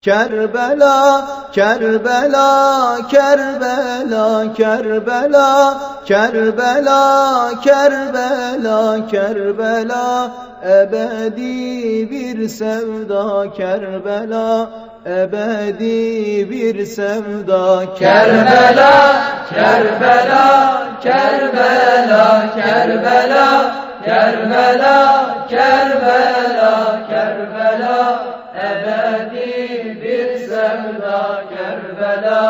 Kerbela, Kerbela, Kerbela, Kerbela, Kerbela, Kerbela, Kerbela, ebedi bir sevda Kerbela, ebedi bir sevda Kerbela, Kerbela, Kerbela, Kerbela, Kerbela, Kerbela, Kerbela, sevda Kerbela,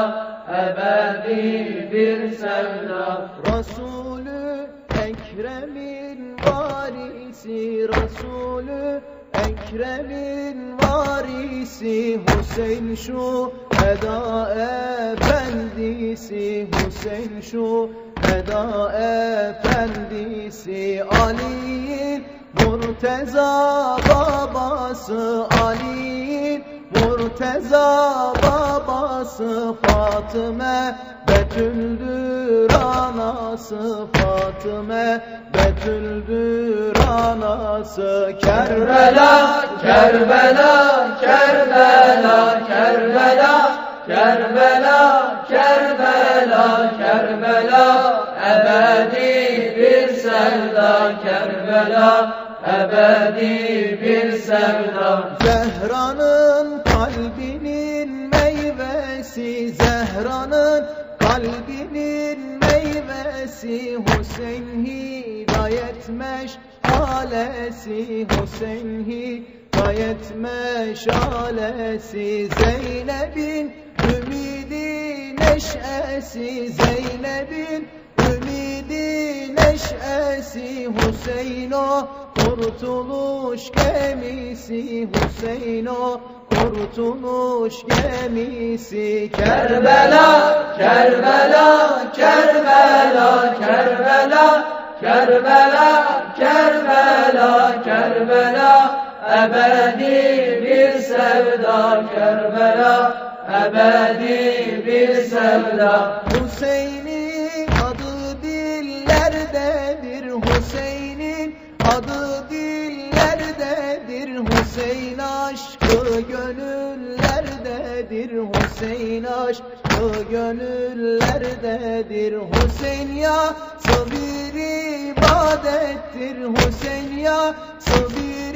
ebedi bir sevda. Resulü Ekrem'in varisi Resulü Ekrem'in varisi Hüseyin şu Eda efendisi Hüseyin şu Eda efendisi Ali'nin Murteza babası Ali'nin Murteza babası Fatıma Betüldür anası Fatıma Betüldür anası Kerbela, Kerbela, Kerbela, Kerbela, Kerbela, Kerbela, Kerbela, ebedi bir sevda Kerbela, ebedi bir sevda. Zehra'nın kalbinin meyvesi Zehra'nın kalbinin meyvesi Hüseyin hidayet meşalesi Hüseyin hidayet meşalesi Zeynep'in ümidi neşesi Zeynep'in ümidi neşesi Hüseyin o kurtuluş gemisi Hüseyin o kurtuluş gemisi Kerbela, Kerbela, Kerbela, Kerbela, Kerbela, Kerbela, Kerbela, ebedi bir sevda Kerbela, ebedi bir sevda. Hüseyin'in adı dillerdedir Hüseyin'in adı dillerdedir Hüseyin aşkı gönüllerdedir Hüseyin aşkı gönüllerdedir. Hüseyin ya sabir ibadettir Hüseyin ya sabir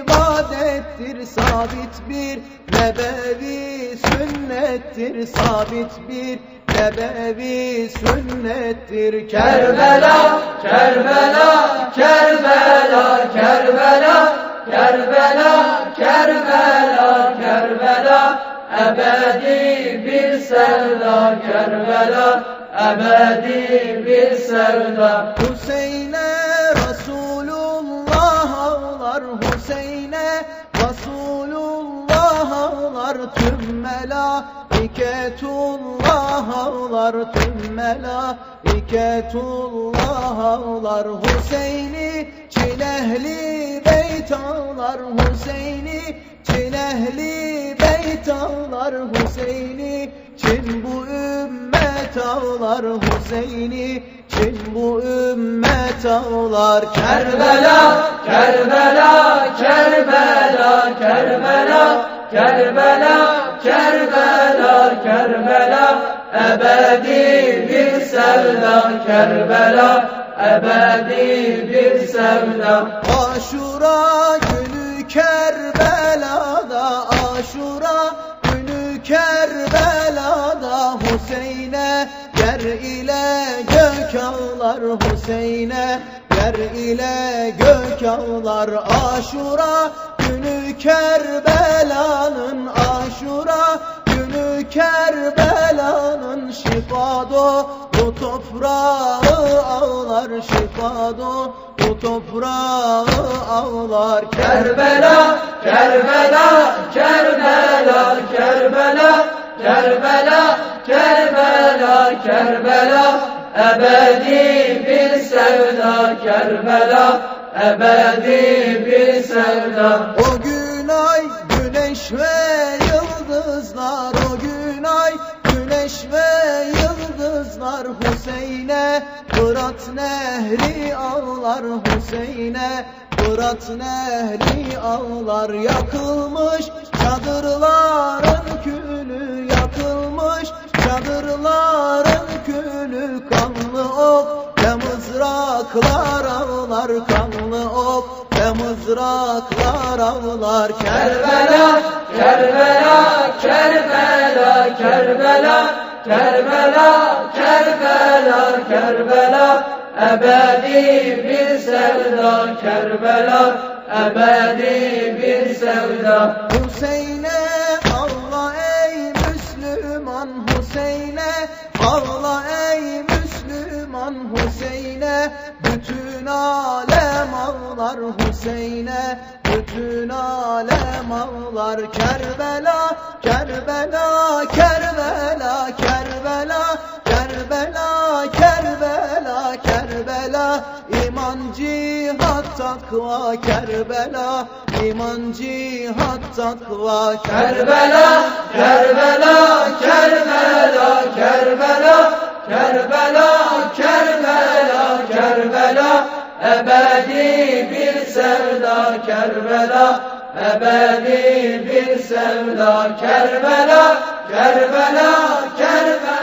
ibadettir. Sabit bir nebevi sünnettir Sabit bir nebevi sünnettir. Kerbela, Kerbela, Kerbela, Kerbela, Kerbela, Kerbela, Kerbela, ebedi bir sevda Kerbela, ebedi bir sevda. Hüseyin'e ağlar Tüm melaiketullah ağlar Tüm melaiketullah ağlar Hüseyin'i Çilehli beyt ağlar Hüseyin'i Çilehli beyt ağlar Hüseyin'i Çin bu ümmet ağlar Hüseyin'i Çin bu ümmet ağlar Kerbela, Kerbela, Kerbela, Kerbela, Kerbela, Kerbela, Kerbela, ebedi bir sevda. Kerbela, ebedi bir sevda. Aşura günü Kerbela'da Aşura günü Kerbela'da. Hüseyin'e yer ile gök ağlar Hüseyin'e yer ile gök ağlar Aşura günü Kerbela'nın Aşura günü Kerbela'nın şifado. Bu toprağı ağlar şifado bu toprağı ağlar Kerbela, Kerbela, Kerbela, Kerbela, Kerbela, Kerbela, Kerbela, ebedi bir sevda Kerbela, ebedi bir sevda. O gün ay güneş ve yıldızlar. O gün ay güneş ve yıldızlar. Hüseyin'e Fırat nehri ağlar. Hüseyin'e Fırat nehri ağlar. Yakılmış Çadırların külü yakılmış Çadırların külü. Kanlı ok Ve mızraklar ağlar kanlı ok. Ve mızraklar ağlar Kerbela, Kerbela, Kerbela, Kerbela, Kerbela, Kerbela, Kerbela, ebedi bir sevda Kerbela, ebedi bir sevda. Hüseyin'e Hüseyin'e bütün alem ağlar Hüseyin'e bütün alem ağlar Kerbela Kerbela Kerbela Kerbela Kerbela Kerbela Kerbela İman cihat takva Kerbela İman cihat takva Kerbela, Kerbela, Kerbela, Kerbela, Kerbela, ebedi bir sevda Kerbela, ebedi bir sevda Kerbela, Kerbela, Kerbela.